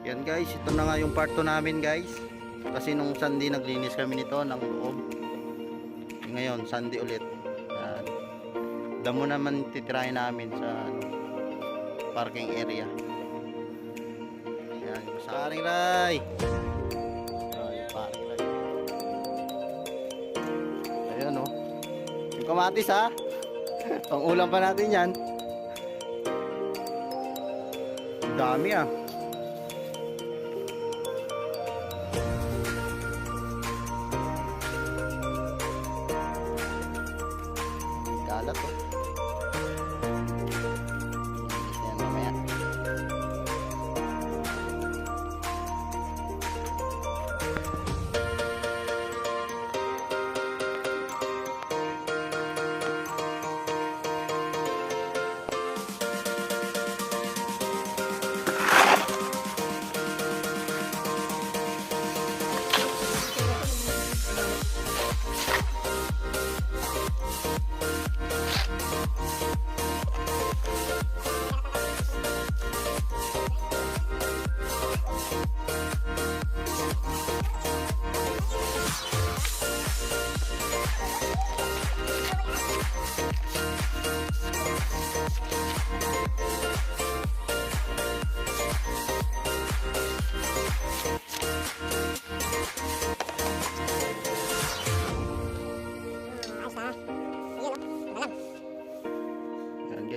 Yan guys, ito na nga yung part 2 namin guys. Kasi nung Sunday naglinis kami nito ng loob. Ngayon, Sunday ulit. Yan. Damo naman titirahin namin sa ano, parking area. Yan, sa aring ray. Ayan oh. Yung kamatis ha. Pang ulam pa natin yan. Dami ah.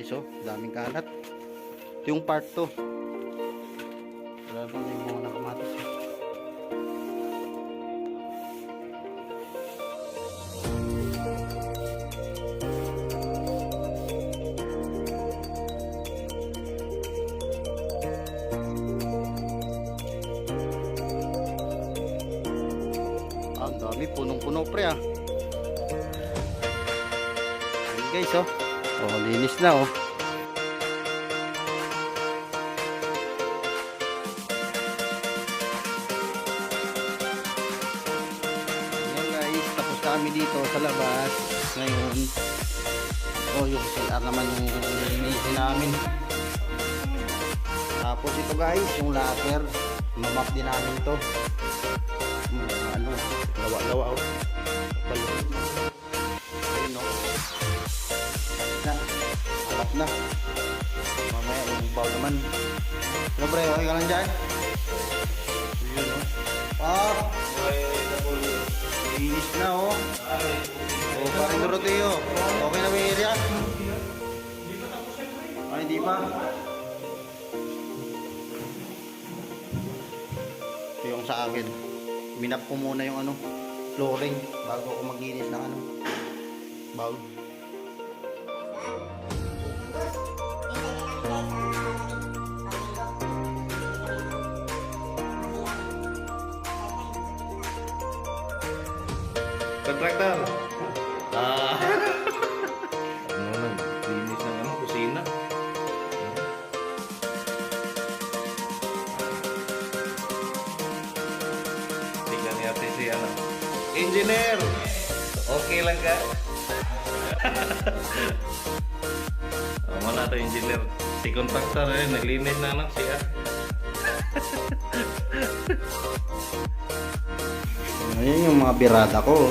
Guys oh, daming kalat. Ito yung part 2. Wala bang yung mga nakamatis. ang dami, punong-puno pre ah. Ayan guys oh. Oh, linis na oh. Ayan guys, tapos kami dito sa labas. Ngayon, oh yung CR naman yung linisin namin. Tapos ito guys, yung locker. Mamap din namin to. Mga ano, gawa-gawa oh. Naman. Ano pre, okay ka lang dyan? Yun o. Ah! Linis na oh. Oh, parang Doroteo. Okay na ba yung area? Ay, hindi pa. Ito yung sa akin. Minap ko muna yung ano, flooring bago ako maglinis ng ano, bowl. Kontraktor. Ah. ano nang linis ng ano, kusina. Tingnan niya si ano. Engineer. Okay lang ka? oh, mana to engineer. Si kontraktor eh, naglinis na anak siya. Ayan yung mga birada ko.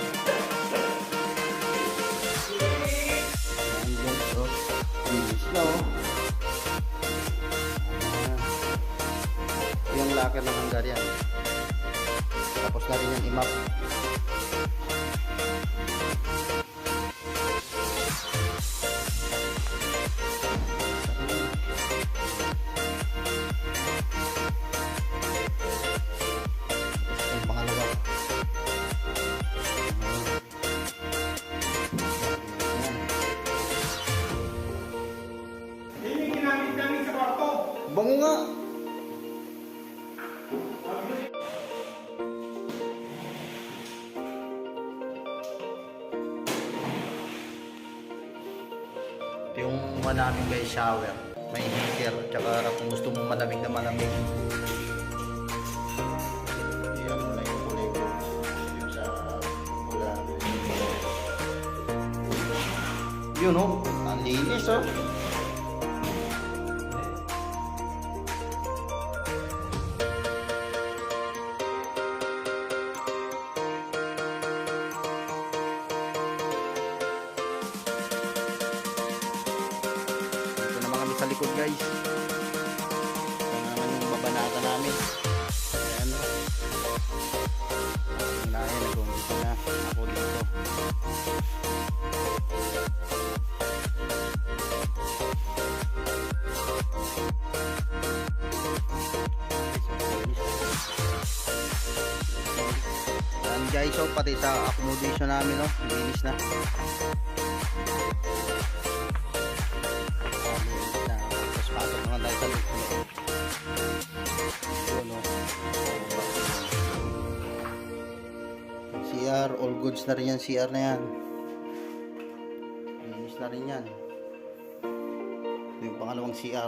locker ng Hungarian. Tapos na rin yung imap. Bango nga. Yung mga namin guys shower. May heater. Tsaka kung gusto mo malamig na malamig. Yun oh. Ang linis oh. Likod guys. Ito naman yung mabanata namin. Ayan o. Ating layan, nag-umpisa na. Ako dito. Guys, so pati sa accommodation namin, no? Linis na. na CR, all goods na rin yan, CR na yan. Linis na rin yan. Ito yung pangalawang CR.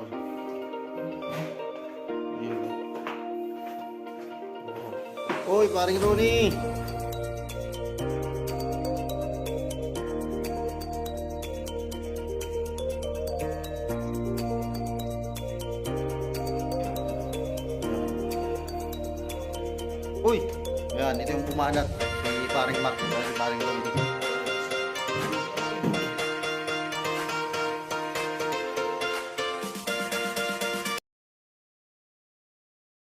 Oh. Uy, paring Ronnie! Uy! Ayan, ito yung pumanat. Paring Mark, si paring Ronnie.